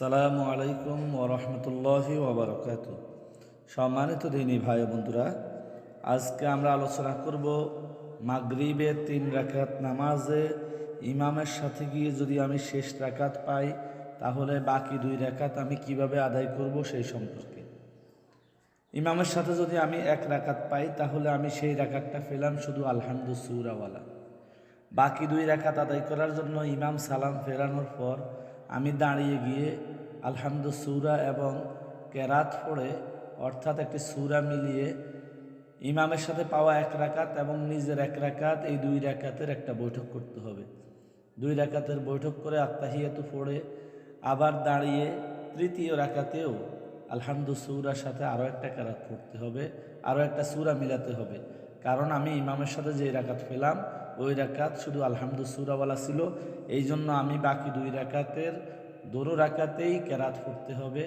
সালামু আলাইকুম ওরহমতুল্লাহি ওবরকাত সম্মানিত দিনী ভাই বন্ধুরা, আজকে আমরা আলোচনা করব মাগরিবের তিন রাকাত নামাজে ইমামের সাথে গিয়ে যদি আমি শেষ রাকাত পাই, তাহলে বাকি দুই রাকাত আমি কীভাবে আদায় করব সেই সম্পর্কে। ইমামের সাথে যদি আমি এক রাকাত পাই, তাহলে আমি সেই রাকাতটা পেলাম শুধু আলহামদু সুরাওয়ালা। বাকি দুই রাকাত আদায় করার জন্য ইমাম সালাম ফেরানোর পর আমি দাঁড়িয়ে গিয়ে আলহামদু সুরা এবং কেরাত পড়ে, অর্থাৎ একটি সুরা মিলিয়ে ইমামের সাথে পাওয়া এক রাকাত এবং নিজের এক রাকাত, এই দুই রাকাতের একটা বৈঠক করতে হবে। দুই রাকাতের বৈঠক করে আত্মাহিয়াতু পড়ে, আবার দাঁড়িয়ে তৃতীয় রাকাতেও আলহামদু সুরার সাথে আরও একটা কেরাত পড়তে হবে আরও একটা সুরা মিলাতে হবে। কারণ আমি ইমামের সাথে যে রাকাত পেলাম ওই রাকাত শুধু আলহামদু সুরাওয়ালা ছিল। এই জন্য আমি বাকি দুই রাকাতের, দোরো রাকাতেই কেরাত পড়তে হবে।